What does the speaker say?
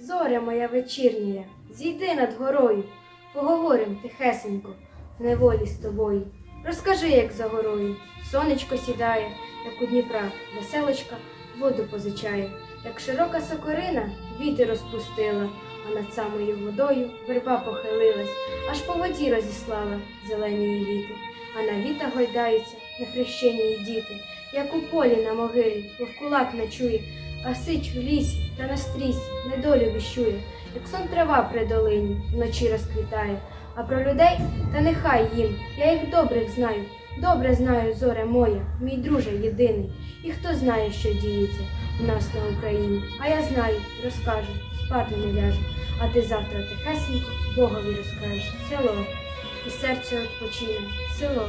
зоря моя вечірня, зійди над горою, поговорим тихесенько в неволі з тобою. Розкажи, як за горою, сонечко сідає, як у Дніпра, веселочка воду позичає, як широка сокорина вітер розпустила, а над самою водою верба похилилась, аж по воді розіслала зелені її віти, а на віта гойдаються нехрещені її діти, як у полі на могилі, вовкулак ночує, а сич в лісі та на стрісі недолю віщує, як сон трава при долині вночі розквітає. А про людей та нехай їм, я їх добрих знаю, добре знаю, зоре моя, мій друже єдиний. І хто знає, що діється у нас на Україні. А я знаю, розкажу, спати не ляжу. А ти завтра тихесенько Богові розкажеш село, і серце відпочине, село